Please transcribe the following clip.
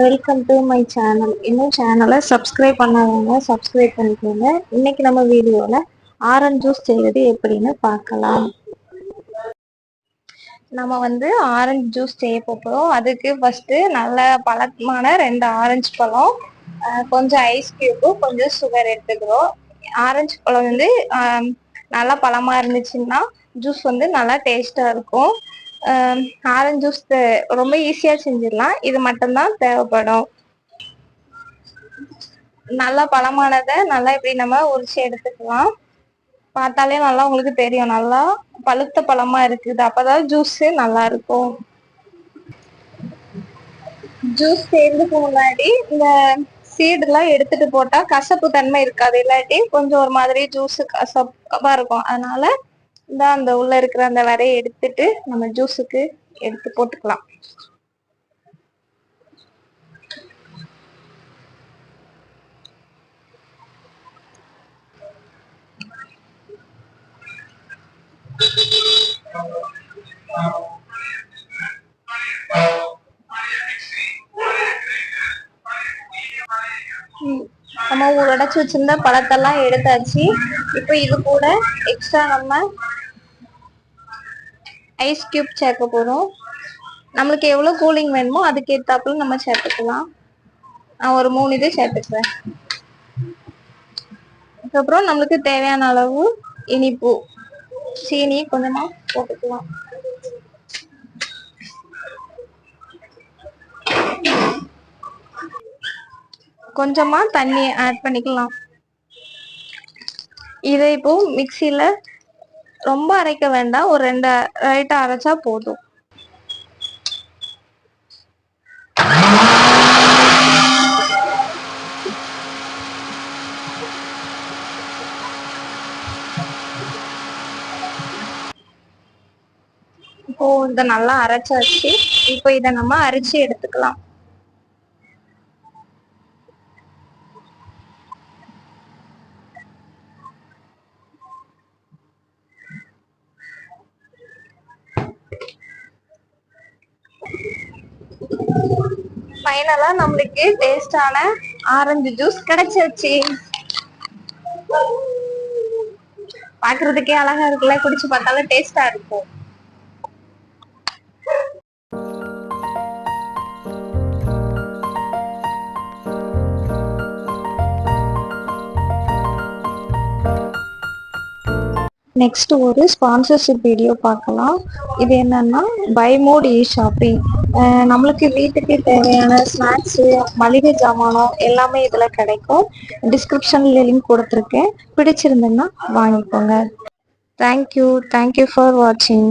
Welcome to my channel இன்னும் சேனலை subscribe பண்ணாதவங்க சப்ஸ்கிரைப் பண்ணிக்கோங்க. இன்னைக்கு நம்ம வீடியோவில் ஆரஞ்சு ஜூஸ் செய்வது எப்படின்னு பார்க்கலாம். நம்ம வந்து ஆரஞ்சு ஜூஸ் செய்ய போகிறோம் அதுக்கு ஃபஸ்ட்டு நல்ல பழமான ரெண்டு ஆரஞ்சு பழம் கொஞ்சம் ஐஸ் கியூபு கொஞ்சம் சுகர் எடுத்துக்கிறோம். ஆரஞ்சு பழம் வந்து நல்லா பழமா இருந்துச்சுன்னா ஜூஸ் வந்து நல்லா டேஸ்ட்டாக இருக்கும். ஆரஞ்சு ஜூஸ் ரொம்ப ஈஸியா செஞ்சிடலாம். இது மட்டும்தான் தேவைப்படும். நல்லா பழமானதை நல்லா இப்படி நம்ம உரிச்சு எடுத்துக்கலாம். பார்த்தாலே நல்லா உங்களுக்கு தெரியும். நல்லா பழுத்த பழமா இருக்குது. அப்பதான் ஜூஸ் நல்லா இருக்கும். ஜூஸ் சேர்ந்துக்கு முன்னாடி இந்த சீடு எல்லாம் எடுத்துட்டு போட்டா கசப்பு தன்மை இருக்காது. இல்லாட்டி கொஞ்சம் ஒரு மாதிரி ஜூஸ் கசப்பா இருக்கும். அதனால இந்த அந்த உள்ள இருக்கிற அந்த வரையை எடுத்துட்டு நம்ம ஜூஸுக்கு எடுத்து போட்டுக்கலாம். நம்ம உடைச்சு வச்சிருந்த பழத்தெல்லாம் எடுத்தாச்சு. இப்போ இது கூட எக்ஸ்ட்ரா நம்ம ஐஸ் கியூப் சேர்க்க போறோம். நம்மளுக்கு எவ்வளவு கூலிங் வேணுமோ அதுக்கு நம்ம சேர்த்துக்கலாம். நான் ஒரு மூணு இது சேர்த்துக்கிறேன். அதுக்கப்புறம் நம்மளுக்கு தேவையான அளவு இனிப்பு சீனி கொஞ்சமா போட்டுக்கலாம். கொஞ்சமா தண்ணி ஆட் பண்ணிக்கலாம். இதை இப்போ மிக்சியில ரொம்ப அரைக்க வேண்டாம். ஒரு ரெண்டு ரைட்டா அரைச்சா போதும். இப்போ இத நல்லா அரைச்சாச்சு. இப்போ இதை நம்ம அரிச்சு எடுத்துக்கலாம். ஃபைனலா நம்மளுக்கு டேஸ்டான ஆரஞ்சு ஜூஸ் கிடைச்சிருச்சு பாக்குறதுக்கே அழகா இருக்குல்ல? குடிச்சு பார்த்தாலும் டேஸ்டா இருக்கும். நெக்ஸ்ட் ஒரு ஸ்பான்சர்ஷிப் வீடியோ பார்க்கலாம். இது என்னன்னா பை மோட் இ ஷாப்பிங் நம்மளுக்கு வீட்டுக்கு தேவையான ஸ்நாக்ஸு மளிகை ஜாமானம் எல்லாமே இதில் கிடைக்கும். டிஸ்கிரிப்ஷனில் லிங்க் கொடுத்துருக்கேன். பிடிச்சிருந்தேன்னா வாங்கிக்கோங்க. தேங்க்யூ தேங்க்யூ ஃபார் வாட்சிங்